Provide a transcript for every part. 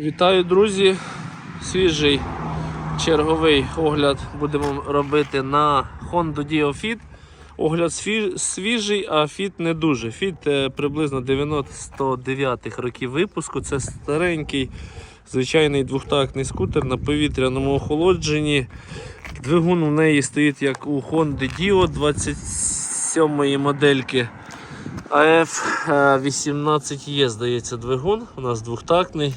Вітаю, друзі! Свіжий черговий огляд будемо робити на Honda Dio Fit. Огляд свіжий, а Fit не дуже. Fit е, приблизно 99-х років випуску. Це старенький звичайний двохтактний скутер на повітряному охолодженні. Двигун у неї стоїть як у Honda Dio 27 модельки. AF 18E, здається, двигун. У нас двохтактний.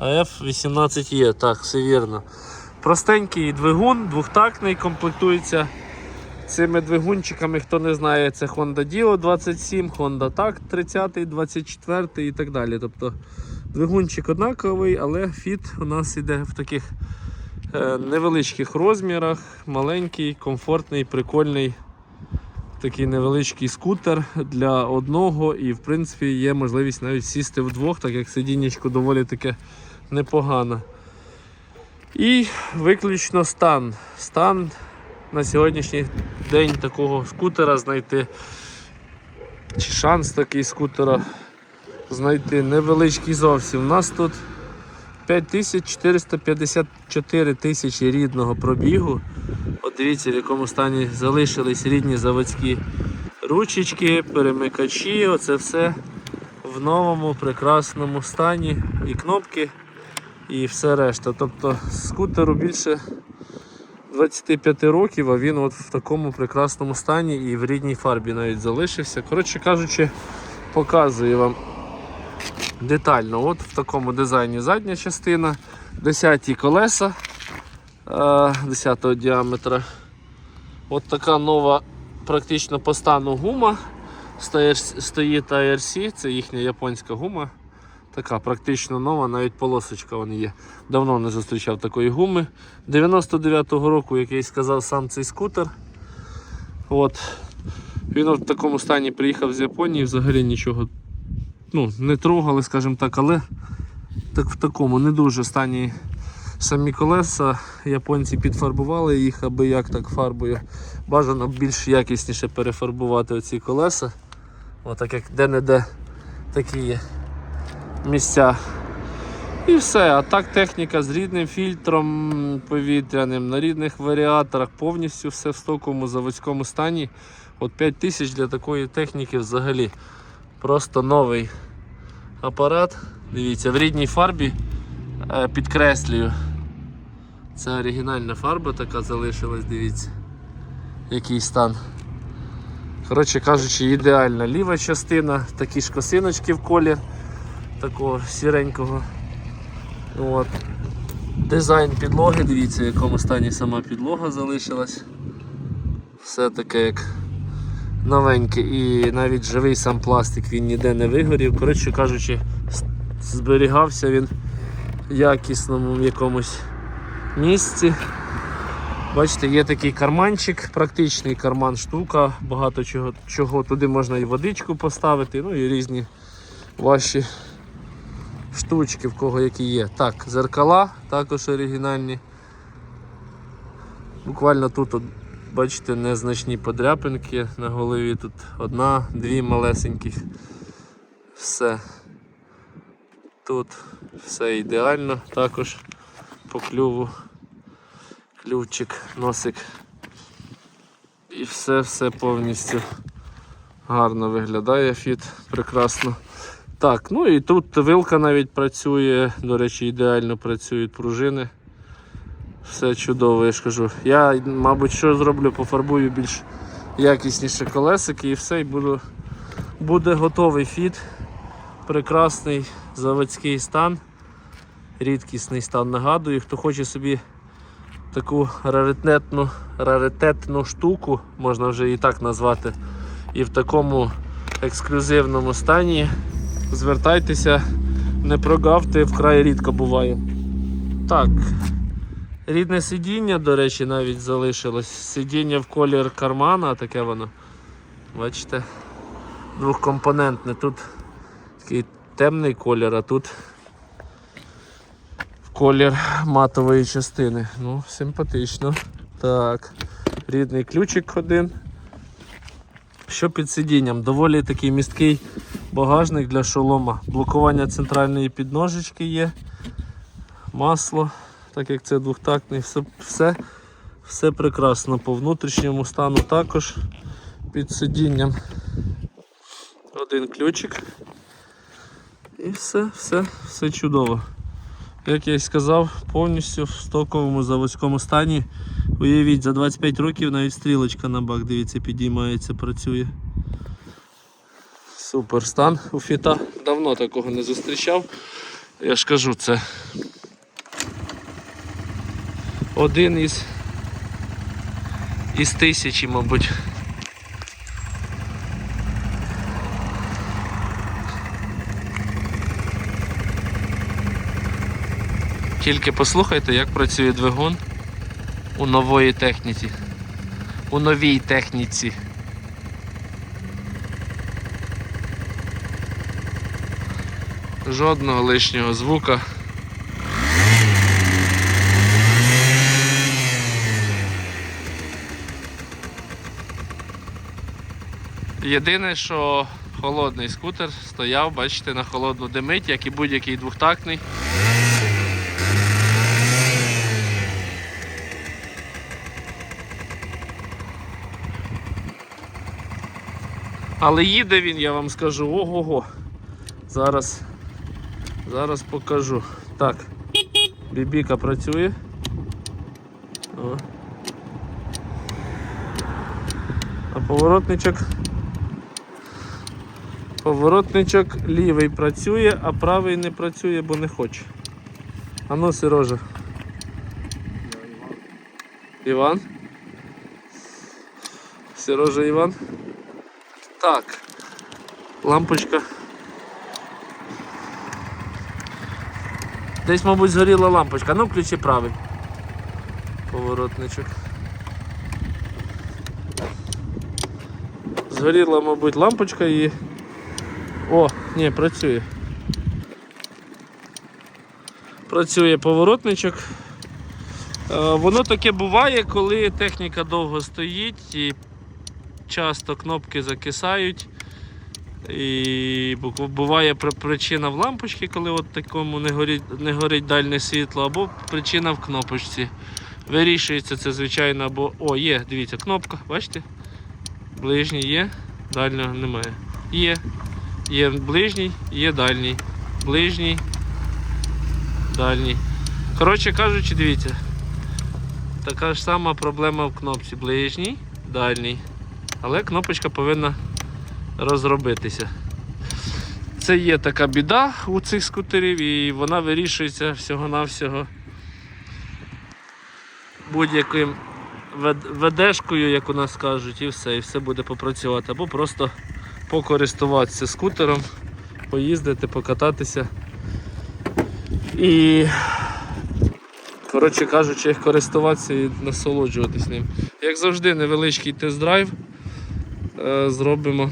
АФ-18Е, так, все вірно. Простенький двигун, двохтактний, комплектується цими двигунчиками. Хто не знає, це Honda Dio 27, Honda TAC 30, 24 і так далі. Тобто двигунчик однаковий, але фіт у нас іде в таких е, невеличких розмірах, маленький, комфортний, прикольний. Такий невеличкий скутер для одного, і в принципі є можливість навіть сісти вдвох, так як сидіннячко доволі таке непогано. І виключно стан. Стан на сьогоднішній день такого скутера знайти, чи шанс такий скутера знайти невеличкий зовсім. У нас тут 5454 тисячі рідного пробігу. От дивіться, в якому стані залишились рідні заводські ручечки, перемикачі, оце все в новому прекрасному стані. І кнопки, і все решта. Тобто скутеру більше 25 років, а він от в такому прекрасному стані і в рідній фарбі навіть залишився. Коротше кажучи, показую вам детально. От в такому дизайні задня частина, 10 колеса. 10 діаметра. От така нова практично по стану гума. Стоїть- Стоїть ARC, це їхня японська гума. Така практично нова, навіть полосочка вон є. Давно не зустрічав такої гуми. 99-го року, який сказав сам цей скутер. От. Він в такому стані приїхав з Японії, взагалі нічого ну, не трогали, скажімо так, але так в такому не дуже стані самі колеса. Японці підфарбували їх, аби як так фарбою. Бажано більш якісніше перефарбувати оці колеса. Отак як де-не-де такі є місця. І все. А так техніка з рідним фільтром повітряним, на рідних варіаторах, повністю все в стоковому заводському стані. От 5 тисяч для такої техніки взагалі просто новий апарат. Дивіться, в рідній фарбі е, підкреслюю. Це оригінальна фарба така залишилась, дивіться, який стан. Коротше кажучи, ідеальна ліва частина, такі ж косиночки в колір такого сіренького. От. Дизайн підлоги, дивіться, в якому стані сама підлога залишилась. Все таке як новеньке і навіть живий сам пластик він ніде не вигорів. Коротше кажучи, зберігався він в якісному якомусь місці. Бачите, є такий карманчик, практичний карман штука, багато чого, чого туди можна і водичку поставити, ну і різні ваші штучки, в кого які є. Так, зеркала також оригінальні. Буквально тут, от, бачите, незначні подряпинки на голові. Тут одна, дві малесеньких. Все. Тут все ідеально, також по клюву, ключик, носик. І все-все повністю гарно виглядає фіт, прекрасно. Так, ну і тут вилка навіть працює, до речі, ідеально працюють пружини. Все чудово, я ж кажу. Я, мабуть, що зроблю, пофарбую більш якісніше колесики і все, і буду, буде готовий фіт. Прекрасний заводський стан. Рідкісний стан. Нагадую, хто хоче собі таку раритетну, раритетну штуку, можна вже і так назвати, і в такому ексклюзивному стані. Звертайтеся, не прогавте, вкрай рідко буває. Так, рідне сидіння, до речі, навіть залишилось. Сидіння в колір кармана, таке воно. Бачите? Двохкомпонентне. Тут такий темний колір, а тут колір матової частини. Ну, симпатично. Так, рідний ключик один. Що під сидінням? Доволі такий місткий багажник для шолома, блокування центральної підножечки є, масло, так як це двохтактний, все, все, все прекрасно по внутрішньому стану також під сидінням. Один ключик. І все, все, все чудово. Як я й сказав, повністю в стоковому заводському стані. Уявіть, за 25 років навіть стрілочка на бак, дивіться, підіймається, працює. Супер стан у фіта. Давно такого не зустрічав. Я ж кажу, це один із, із тисячі, мабуть. Тільки послухайте, як працює двигун у нової техніці. У новій техніці. Жодного лишнього звука. Єдине, що холодний скутер стояв, бачите, на холодну димить, як і будь-який двохтактний. Але їде він, я вам скажу, ого-го. Зараз, зараз покажу. Так, бібіка працює. О. А поворотничок. Поворотничок лівий працює, а правий не працює, бо не хоче. А ну, Сережа. Іван? Сережа Іван? Так. Лампочка. Десь, мабуть, згоріла лампочка. Ну, включи правий. Поворотничок. Згоріла, мабуть, лампочка і. О, ні, працює. Працює поворотничок. Е, Воно таке буває, коли техніка довго стоїть і часто кнопки закисають. І буває причина в лампочці, коли от такому не горить, не горить дальне світло, або причина в кнопочці. Вирішується це, звичайно, або. О, є, дивіться, кнопка, бачите? Ближній є, дальнього немає. Є. Є ближній, є дальній. Ближній, дальній. Коротше кажучи, дивіться. Така ж сама проблема в кнопці. Ближній, дальній. Але кнопочка повинна розробитися. Це є така біда у цих скутерів і вона вирішується всього-навсього будь-яким ведешкою, як у нас кажуть, і все, і все буде попрацювати. Або просто покористуватися скутером, поїздити, покататися. І, коротше кажучи, користуватися і насолоджуватись ним. Як завжди, невеличкий тест-драйв е, зробимо.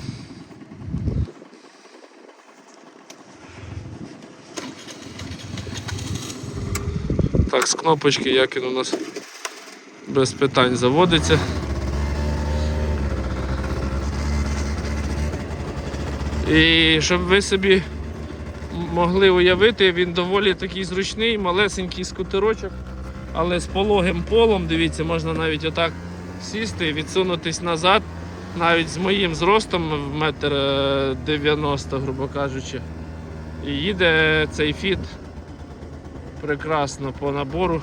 Кнопочки як він у нас без питань заводиться. І щоб ви собі могли уявити, він доволі такий зручний, малесенький скутерочок, але з пологим полом, дивіться, можна навіть отак сісти, відсунутись назад, навіть з моїм зростом в метр е, 90, грубо кажучи. І їде цей фіт прекрасно по набору.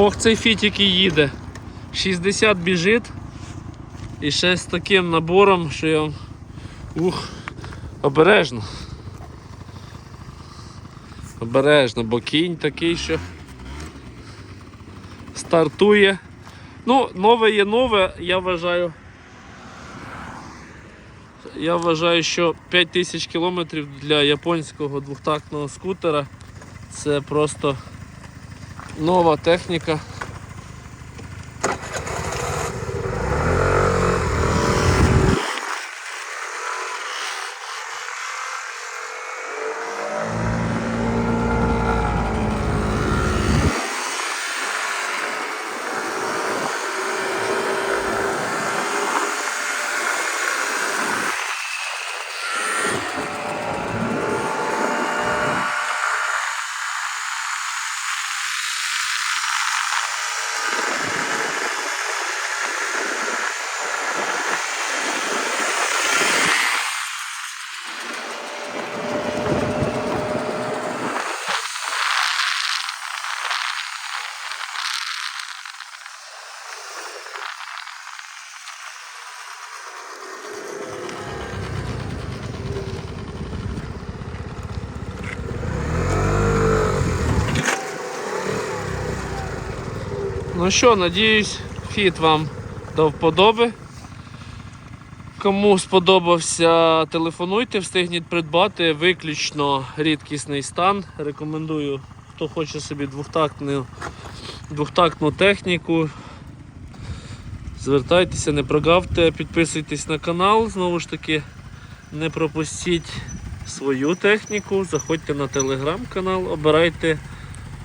Ох, цей фітик і їде. 60 біжить. І ще з таким набором, що я. вам- Ух, обережно. Обережно, бо кінь такий, що стартує. Ну, нове є нове, я вважаю. Я вважаю, що 5000 кілометрів для японського двохтактного скутера це просто нова техніка. Ну що, надіюсь, фіт вам до вподоби. Кому сподобався, телефонуйте, встигніть придбати виключно рідкісний стан. Рекомендую, хто хоче собі двохтактну, двохтактну техніку. Звертайтеся, не прогавте, підписуйтесь на канал, знову ж таки, не пропустіть свою техніку, заходьте на телеграм-канал, обирайте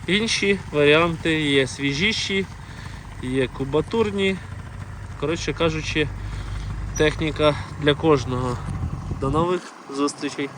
інші варіанти, є свіжіші, є кубатурні. Коротше кажучи, техніка для кожного. До нових зустрічей!